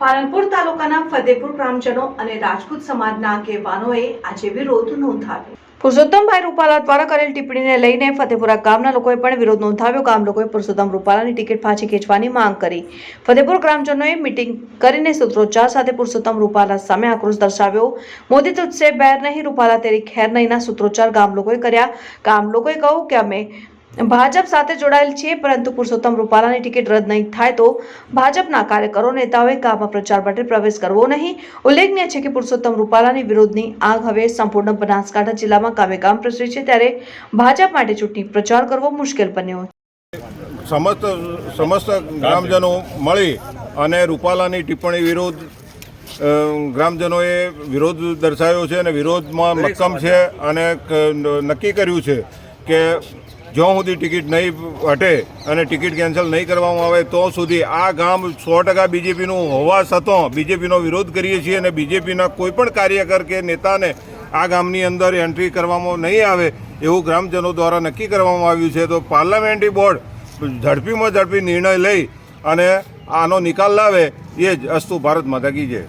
પાલનપુર તાલુકાના ફતેપુર ગ્રામજનો અને રાજપૂત સમાજના આગેવાનોએ આજે વિરોધ નોંધાવ્યો. પુરુષોત્તમભાઈ રૂપાલા દ્વારા કરેલ ટિપ્પણીને લઈને ફતેપુરા ગામના લોકોએ પણ વિરોધ નોંધાવ્યો. ગામ લોકોએ પુરુષોત્તમ રૂપાલાની ટિકિટ પાછી ખેંચવાની માંગ કરી. ફતેપુર ગ્રામજનોએ મિટિંગ કરીને સૂત્રોચ્ચાર સાથે પુરુષોત્તમ રૂપાલા સામે આક્રોશ દર્શાવ્યો. મોદી તુજસે બેર નહીં, રૂપાલા તેરી ખેર નહીંના સૂત્રોચ્ચાર ગામ લોકોએ કર્યા. ગામ લોકોએ કહ્યું કે અમે ભાજપ સાથે જોડાયેલ છે પરંતુ પુરુષોત્તમ રૂપાલાની ટિકિટ રદ નહીં થાય તો ભાજપના કાર્યકરો, નેતાઓએ ગામમાં પ્રચાર માટે પ્રવેશ કરવો નહીં. ઉલ્લેખનીય છે કે પુરુષોત્તમ રૂપાલાની વિરોધની આગ હવે સંપૂર્ણ બનાસકાંઠા જિલ્લામાં કામે કામ પ્રસરી છે, ત્યારે ભાજપ માટે ચૂંટણી પ્રચાર કરવો મુશ્કેલ બન્યો. સમસ્ત સમસ્ત ગ્રામજનો મળી અને રૂપાલાની ટિપ્પણી વિરોધ ગ્રામજનોએ વિરોધ દર્શાવ્યો છે અને વિરોધમાં મક્કમ છે અને નક્કી કર્યું છે. કે જ્યાં સુધી ટિકિટ નહીં હટે અને ટિકિટ કેન્સલ નહીં કરવામાં આવે તો સુધી આ ગામ સો ટકા બીજેપીનું હોવા છતાં બીજેપીનો વિરોધ કરીએ છીએ અને બીજેપીના કોઈ પણ કાર્યકર કે નેતાને આ ગામની અંદર એન્ટ્રી કરવામાં નહીં આવે એવું ગ્રામજનો દ્વારા નક્કી કરવામાં આવ્યું છે. તો પાર્લામેન્ટરી બોર્ડ ઝડપીમાં ઝડપી નિર્ણય લઈ અને આનો નિકાલ લાવે એ જ અસ્તુ ભારત માતા કી જય.